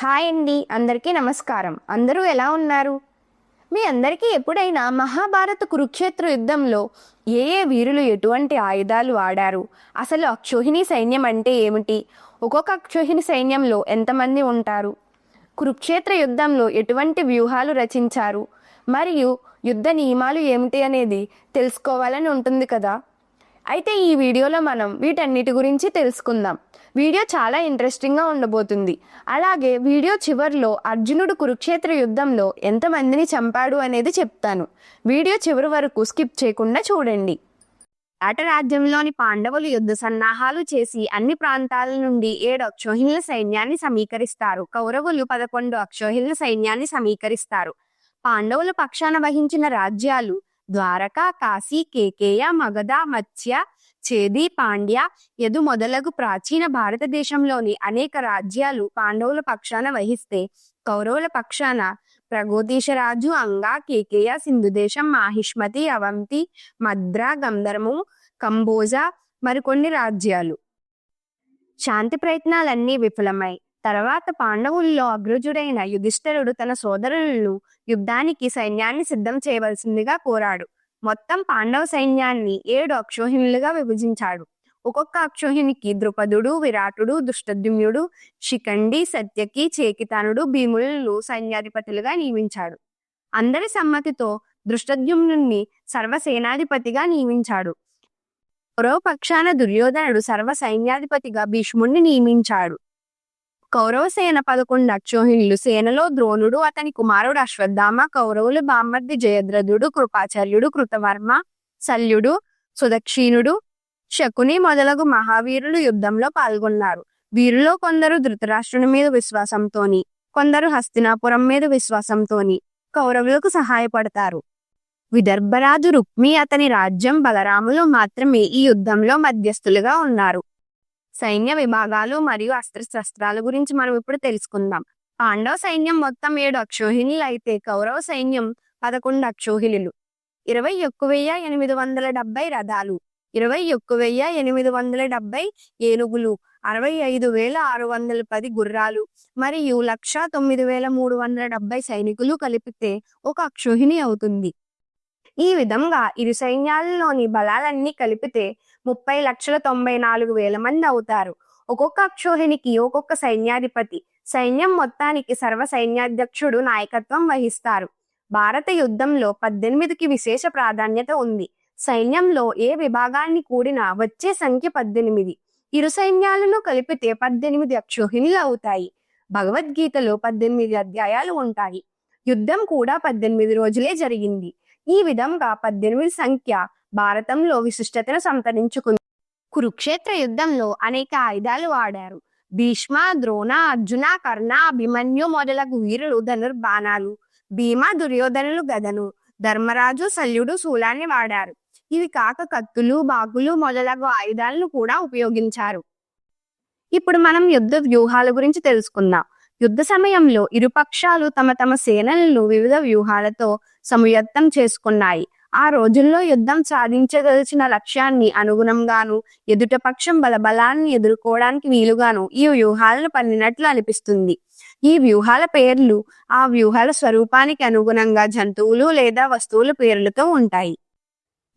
Hi అండి అందరికీ నమస్కారం. అందరూ ఎలా ఉన్నారు? మీ అందరికీ ఎప్పుడైనా మహాభారత కురుక్షేత్ర యుద్ధంలో ఏ ఏ వీరులు ఎటువంటి ఆయుధాలు వాడారు? అసలు అక్షోహిణి సైన్యం అంటే ఏమిటి? ఒక్కొక్క అక్షోహిణి సైన్యంలో ఎంతమంది ఉంటారు? కురుక్షేత్ర యుద్ధంలో ఎటువంటి వ్యూహాలు రచించారు? మరియు యుద్ధ నియమాలు ఏమిటి అనేది తెలుసుకోవాలని ఉంటుంది కదా? అయితే ఈ వీడియోలో మనం వీటన్నిటి గురించి తెలుసుకుందాం. వీడియో చాలా ఇంట్రెస్టింగ్గా ఉండబోతుంది. అలాగే వీడియో చివరిలో అర్జునుడు కురుక్షేత్ర యుద్ధంలో ఎంతమందిని చంపాడు అనేది చెప్తాను. వీడియో చివరి వరకు స్కిప్ చేయకుండా చూడండి. ఆట రాజ్యంలోని పాండవులు యుద్ధ సన్నాహాలు చేసి అన్ని ప్రాంతాల నుండి ఏడు అక్షోహిణుల సైన్యాన్ని సమీకరిస్తారు. కౌరవులు పదకొండు అక్షోహిణుల సైన్యాన్ని సమీకరిస్తారు. పాండవుల పక్షాన వహించిన రాజ్యాలు ద్వారకా కాశీ కేకేయ మగధ మత్స్య చేది పాండ్య యదు మొదలగు ప్రాచీన భారతదేశంలోని అనేక రాజ్యాలు పాండవుల పక్షాన వహిస్తే కౌరవుల పక్షాన ప్రగోదీశరాజు అంగా కేకేయ సింధుదేశం మాహిష్మతి అవంతి మద్ర గంధర్ము కంబోజ మరికొన్ని రాజ్యాలు. శాంతి ప్రయత్నాలన్నీ విఫలమై తర్వాత పాండవుల్లో అగ్రజుడైన యుధిష్ఠరుడు తన సోదరులను యుద్ధానికి సైన్యాన్ని సిద్ధం చేయవలసిందిగా కోరాడు. మొత్తం పాండవ సైన్యాన్ని ఏడు అక్షోహిణులుగా విభజించాడు. ఒక్కొక్క అక్షోహిణికి ద్రుపదుడు విరాటుడు దుష్టద్యుమ్యుడు శిఖండి సత్యకి చేకితానుడు భీములను సైన్యాధిపతులుగా నియమించాడు. అందరి సమ్మతితో దృష్టద్యుమ్నుణ్ణి సర్వసేనాధిపతిగా నియమించాడు. మరో పక్షాన దుర్యోధనుడు సర్వ సైన్యాధిపతిగా భీష్ముణ్ణి నియమించాడు. కౌరవ సేన పదకొండు అక్షోహిణులు సేనలో ద్రోణుడు అతని కుమారుడు అశ్వత్థామ కౌరవులు బామ్మర్ది జయద్రథుడు కృపాచార్యుడు కృతవర్మ శల్యుడు సుదక్షిణుడు శకుని మొదలగు మహావీరులు యుద్ధంలో పాల్గొన్నారు. వీరిలో కొందరు ధృతరాష్ట్రుని మీద విశ్వాసంతోని కొందరు హస్తినాపురం మీద విశ్వాసంతోని కౌరవులకు సహాయపడతారు. విదర్భరాజు రుక్మి అతని రాజ్యం బలరాములు మాత్రమే ఈ యుద్ధంలో మధ్యస్థులుగా ఉన్నారు. సైన్య విభాగాలు మరియు అస్త్రశస్త్రాల గురించి మనం ఇప్పుడు తెలుసుకుందాం. పాండవ సైన్యం మొత్తం ఏడు అక్షోహిణులు అయితే కౌరవ సైన్యం పదకొండు అక్షోహిణులు. ఇరవై ఒక్క వెయ్యి ఎనిమిది వందల డెబ్బై రథాలు. ఇరవై ఒక్క వెయ్యి ఎనిమిది వందల డెబ్బై ఏనుగులు. అరవై ఐదు వేల ఆరు వందల పది గుర్రాలు. మరియు లక్ష తొమ్మిది వేల మూడు వందల డెబ్బై సైనికులు కలిపితే ఒక అక్షోహిణి అవుతుంది. ఈ విధంగా ఇరు సైన్యాలలోని బలాలన్నీ కలిపితే ముప్పై లక్షల తొంభై నాలుగు వేల మంది అవుతారు. ఒక్కొక్క అక్షోహిణికి ఒక్కొక్క సైన్యాధిపతి సైన్యం మొత్తానికి సర్వ సైన్యాధ్యక్షుడు నాయకత్వం వహిస్తారు. భారత యుద్ధంలో పద్దెనిమిదికి విశేష ప్రాధాన్యత ఉంది. సైన్యంలో ఏ విభాగాన్ని కూడినా వచ్చే సంఖ్య పద్దెనిమిది. ఇరు సైన్యాలను కలిపితే పద్దెనిమిది అక్షోహిణులు అవుతాయి. భగవద్గీతలో పద్దెనిమిది అధ్యాయాలు ఉంటాయి. యుద్ధం కూడా పద్దెనిమిది రోజులే జరిగింది. ఈ విధంగా పద్దెనిమిది సంఖ్య భారతంలో విశిష్టతను సంతరించుకుంది. కురుక్షేత్ర యుద్ధంలో అనేక ఆయుధాలు వాడారు. భీష్మ ద్రోణ అర్జున కర్ణ అభిమన్యు మొదలగు వీరులు ధనుర్బాణాలు భీమ దుర్యోధనులు గదను ధర్మరాజు శల్యుడు శూలాన్ని వాడారు. ఇవి కాక కత్తులు బాకులు మొదలగు ఆయుధాలను కూడా ఉపయోగించారు. ఇప్పుడు మనం యుద్ధ వ్యూహాల గురించి తెలుసుకుందాం. యుద్ధ సమయంలో ఇరుపక్షాలు తమ తమ సేనలను వివిధ వ్యూహాలతో సమయత్తం చేసుకున్నాయి. ఆ రోజుల్లో యుద్ధం సాధించదలిచిన లక్ష్యాన్ని అనుగుణంగాను ఎదుటపక్షం బలబలాన్ని ఎదుర్కోవడానికి వీలుగాను ఈ వ్యూహాలను పన్నినట్లు అనిపిస్తుంది. ఈ వ్యూహాల పేర్లు ఆ వ్యూహాల స్వరూపానికి అనుగుణంగా జంతువులు లేదా వస్తువుల పేర్లతో ఉంటాయి.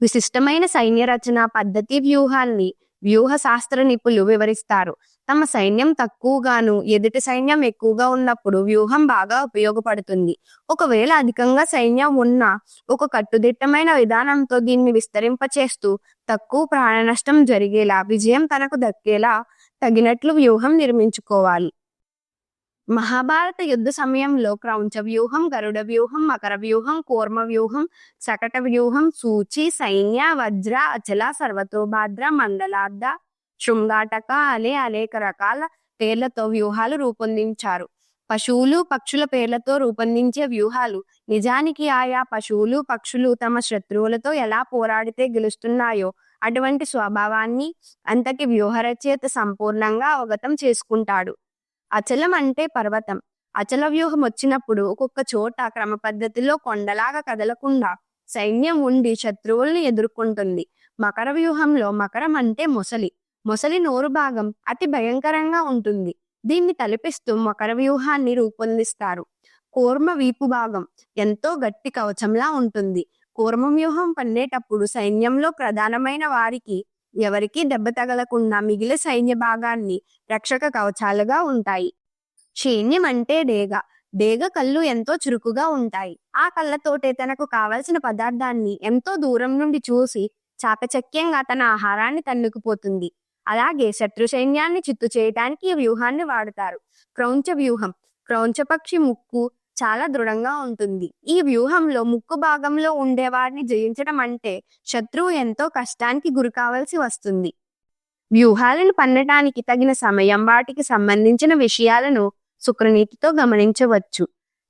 విశిష్టమైన సైన్య రచన పద్ధతి వ్యూహాన్ని వ్యూహ శాస్త్ర నిపుణులు వివరిస్తారు. తమ సైన్యం తక్కువగాను ఎదుటి సైన్యం ఎక్కువగా ఉన్నప్పుడు వ్యూహం బాగా ఉపయోగపడుతుంది. ఒకవేళ అధికంగా సైన్యం ఉన్న ఒక కట్టుదిట్టమైన విధానంతో దీన్ని విస్తరింపచేస్తూ తక్కువ ప్రాణ నష్టం జరిగేలా విజయం తనకు దక్కేలా తగినట్లు వ్యూహం నిర్మించుకోవాలి. మహాభారత యుద్ధ సమయంలో క్రౌంచ వ్యూహం గరుడ వ్యూహం మకర వ్యూహం కూర్మ వ్యూహం శకట వ్యూహం సూచి సైన్య వజ్ర అచల సర్వతోభాద్ర మండలార్ధ శృంగాటక అలే అనేక రకాల పేర్లతో వ్యూహాలు రూపొందించారు. పశువులు పక్షుల పేర్లతో రూపొందించే వ్యూహాలు నిజానికి ఆయా పశువులు పక్షులు తమ శత్రువులతో ఎలా పోరాడితే గెలుస్తున్నాయో అటువంటి స్వభావాన్ని అంతకి వ్యూహరచేత సంపూర్ణంగా అవగతం చేసుకుంటాడు. అచలం అంటే పర్వతం. అచల వ్యూహం వచ్చినప్పుడు ఒక్కొక్క చోట క్రమ పద్ధతిలో కొండలాగా కదలకుండా సైన్యం ఉండి శత్రువుల్ని ఎదుర్కొంటుంది. మకర వ్యూహంలో మకరం అంటే మొసలి. మొసలి నోరు భాగం అతి భయంకరంగా ఉంటుంది. దీన్ని తలపిస్తూ మకర వ్యూహాన్ని రూపొందిస్తారు. కూర్మ వీపు భాగం ఎంతో గట్టి కవచంలా ఉంటుంది. కూర్మ వ్యూహం పన్నేటప్పుడు సైన్యంలో ప్రధానమైన వారికి ఎవరికీ దెబ్బ తగలకుండా మిగిలిన సైన్య భాగాన్ని రక్షక కవచాలుగా ఉంటాయి. సైన్యం అంటే డేగ. డేగ కళ్ళు ఎంతో చురుకుగా ఉంటాయి. ఆ కళ్ళతోటే తనకు కావలసిన పదార్థాన్ని ఎంతో దూరం నుండి చూసి చాకచక్యంగా తన ఆహారాన్ని తన్నుకుపోతుంది. అలాగే శత్రు సైన్యాన్ని చిత్తు చేయడానికి ఈ వ్యూహాన్ని వాడతారు. క్రౌంచ వ్యూహం. క్రౌంచ పక్షి ముక్కు చాలా దృఢంగా ఉంటుంది. ఈ వ్యూహంలో ముక్కు భాగంలో ఉండే వారిని జయించడం అంటే శత్రువు ఎంతో కష్టానికి గురి కావాల్సి వస్తుంది. వ్యూహాలను పన్నటానికి తగిన సమయం వాటికి సంబంధించిన విషయాలను శుక్రనీతితో గమనించవచ్చు.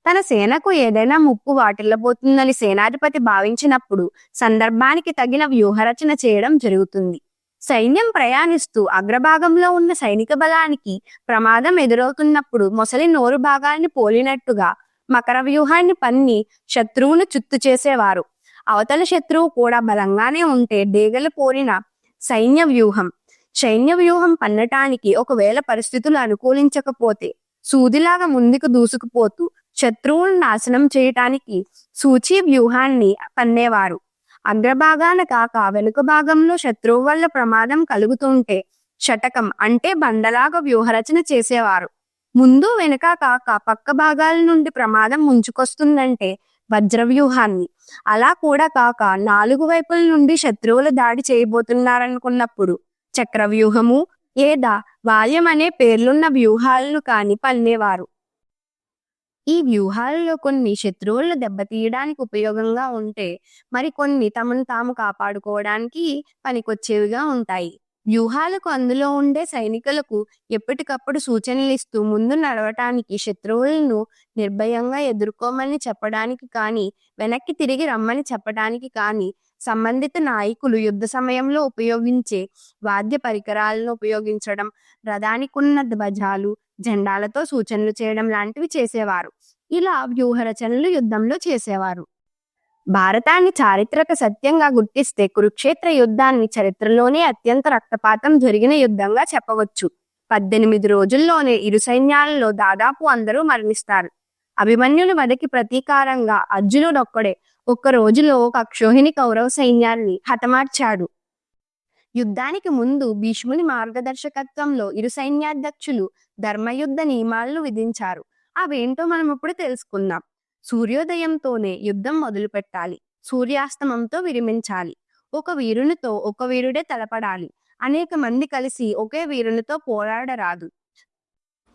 తన సేనకు ఏదైనా ముప్పు వాటిల్లబోతుందని సేనాధిపతి భావించినప్పుడు సందర్భానికి తగిన వ్యూహరచన చేయడం జరుగుతుంది. సైన్యం ప్రయాణిస్తూ అగ్రభాగంలో ఉన్న సైనిక బలానికి ప్రమాదం ఎదురవుతున్నప్పుడు మొసలి నోరు భాగాన్ని పోలినట్టుగా మకర వ్యూహాన్ని పన్ని శత్రువును చుత్తు చేసేవారు. అవతల శత్రువు కూడా బలంగానే ఉంటే డేగలు పోరిన సైన్య వ్యూహం. సైన్య వ్యూహం పన్నటానికి ఒకవేళ పరిస్థితులు అనుకూలించకపోతే సూదిలాగా ముందుకు దూసుకుపోతూ శత్రువులను నాశనం చేయటానికి సూచి వ్యూహాన్ని పన్నేవారు. అగ్రభాగాన కాక వెనుక భాగంలో శత్రువు వల్ల ప్రమాదం కలుగుతుంటే శటకం అంటే బండలాగా వ్యూహరచన చేసేవారు. ముందు వెనుక కాక పక్క భాగాల నుండి ప్రమాదం ముంచుకొస్తుందంటే వజ్ర వ్యూహాన్ని అలా కూడా కాక నాలుగు వైపుల నుండి శత్రువులు దాడి చేయబోతున్నారనుకున్నప్పుడు చక్ర వ్యూహము లేదా వాల్యం అనే పేర్లున్న వ్యూహాలను కాని పన్నేవారు. ఈ వ్యూహాలలో కొన్ని శత్రువులను దెబ్బతీయడానికి ఉపయోగంగా ఉంటే మరికొన్ని తమను తాము కాపాడుకోవడానికి పనికొచ్చేవిగా ఉంటాయి. వ్యూహాలకు అందులో ఉండే సైనికులకు ఎప్పటికప్పుడు సూచనలు ఇస్తూ ముందు నడవటానికి శత్రువులను నిర్భయంగా ఎదుర్కోమని చెప్పడానికి కానీ వెనక్కి తిరిగి రమ్మని చెప్పడానికి కానీ సంబంధిత నాయకులు యుద్ధ సమయంలో ఉపయోగించే వాద్య పరికరాలను ఉపయోగించడం రథానికున్న ధ్వజాలు జెండాలతో సూచనలు చేయడం లాంటివి చేసేవారు. ఇలా వ్యూహరచనలు యుద్ధంలో చేసేవారు. భారతాన్ని చారిత్రక సత్యంగా గుర్తిస్తే కురుక్షేత్ర యుద్ధాన్ని చరిత్రలోనే అత్యంత రక్తపాతం జరిగిన యుద్ధంగా చెప్పవచ్చు. పద్దెనిమిది రోజుల్లోనే ఇరు సైన్యాలలో దాదాపు అందరూ మరణిస్తారు. అభిమన్యుని మదకి ప్రతీకారంగా అర్జునుడొక్కడే ఒక్క రోజులో ఒక అక్షోహిణి కౌరవ సైన్యాన్ని హతమార్చాడు. యుద్ధానికి ముందు భీష్ముని మార్గదర్శకత్వంలో ఇరు సైన్యాధ్యక్షులు ధర్మయుద్ధ నియమాలను విధించారు. అవేంటో మనం ఇప్పుడు తెలుసుకుందాం. సూర్యోదయంతోనే యుద్ధం మొదలుపెట్టాలి. సూర్యాస్తమంతో విరమించాలి. ఒక వీరునితో ఒక వీరుడే తలపడాలి. అనేక మంది కలిసి ఒకే వీరునితో పోరాడరాదు.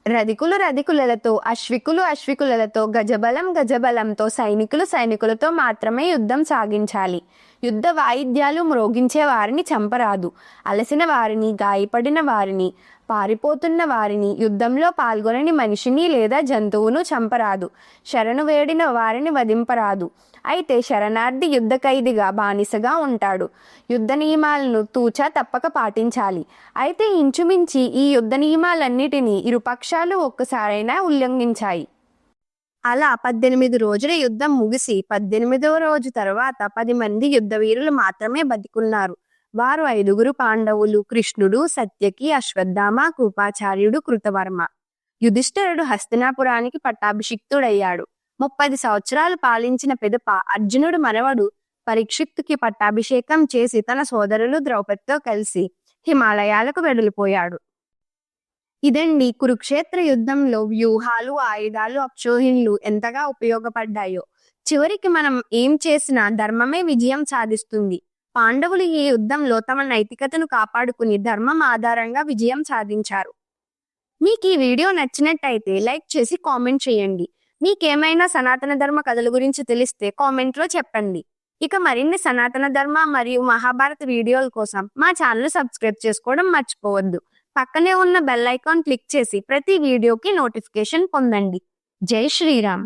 రధికులు రధికులతో అశ్వికులు అశ్వికులతో గజబలం గజబలంతో సైనికులు సైనికులతో మాత్రమే యుద్ధం సాగించాలి. యుద్ధ వాయిద్యాలు మ్రోగించే వారిని చంపరాదు. అలసిన వారిని గాయపడిన వారిని పారిపోతున్న వారిని యుద్ధంలో పాల్గొనని మనిషిని లేదా జంతువును చంపరాదు. శరణు వేడిన వారిని వధింపరాదు. అయితే శరణార్థి యుద్ధ ఖైదీగా బానిసగా ఉంటాడు. యుద్ధ నియమాలను తూచా తప్పక పాటించాలి. అయితే ఇంచుమించి ఈ యుద్ధ నియమాలన్నిటినీ ఇరుపక్షాలు ఒక్కసారైనా ఉల్లంఘించాయి. అలా పద్దెనిమిది రోజుల యుద్ధం ముగిసి పద్దెనిమిదవ రోజు తర్వాత పది మంది యుద్ధ వీరులు మాత్రమే బతికున్నారు. వారు ఐదుగురు పాండవులు కృష్ణుడు సత్యకి అశ్వత్థామ కృపాచార్యుడు కృతవర్మ. యుధిష్ఠరుడు హస్తినాపురానికి పట్టాభిషిక్తుడయ్యాడు. ముప్పది సంవత్సరాలు పాలించిన పెదప అర్జునుడు మనవడు పరీక్షిత్తుకి పట్టాభిషేకం చేసి తన సోదరులు ద్రౌపదితో కలిసి హిమాలయాలకు వెడలిపోయాడు. ఇదండి కురుక్షేత్ర యుద్ధంలో వ్యూహాలు ఆయుధాలు అక్షోహిణులు ఎంతగా ఉపయోగపడ్డాయో. చివరికి మనం ఏం చేసినా ధర్మమే విజయం సాధిస్తుంది. పాండవులు ఈ యుద్ధంలో తమ నైతికతను కాపాడుకుని ధర్మం ఆధారంగా విజయం సాధించారు. మీకు ఈ వీడియో నచ్చినట్టయితే లైక్ చేసి కామెంట్ చేయండి. మీకేమైనా సనాతన ధర్మ కథల గురించి తెలిస్తే కామెంట్లో చెప్పండి. ఇక మరిన్ని సనాతన ధర్మ మరియు మహాభారత వీడియోల కోసం మా ఛానల్ సబ్స్క్రైబ్ చేసుకోవడం మర్చిపోవద్దు. పక్కనే ఉన్న బెల్ ఐకాన్ క్లిక్ చేసి ప్రతి వీడియోకి నోటిఫికేషన్ పొందండి. జై శ్రీరామ్.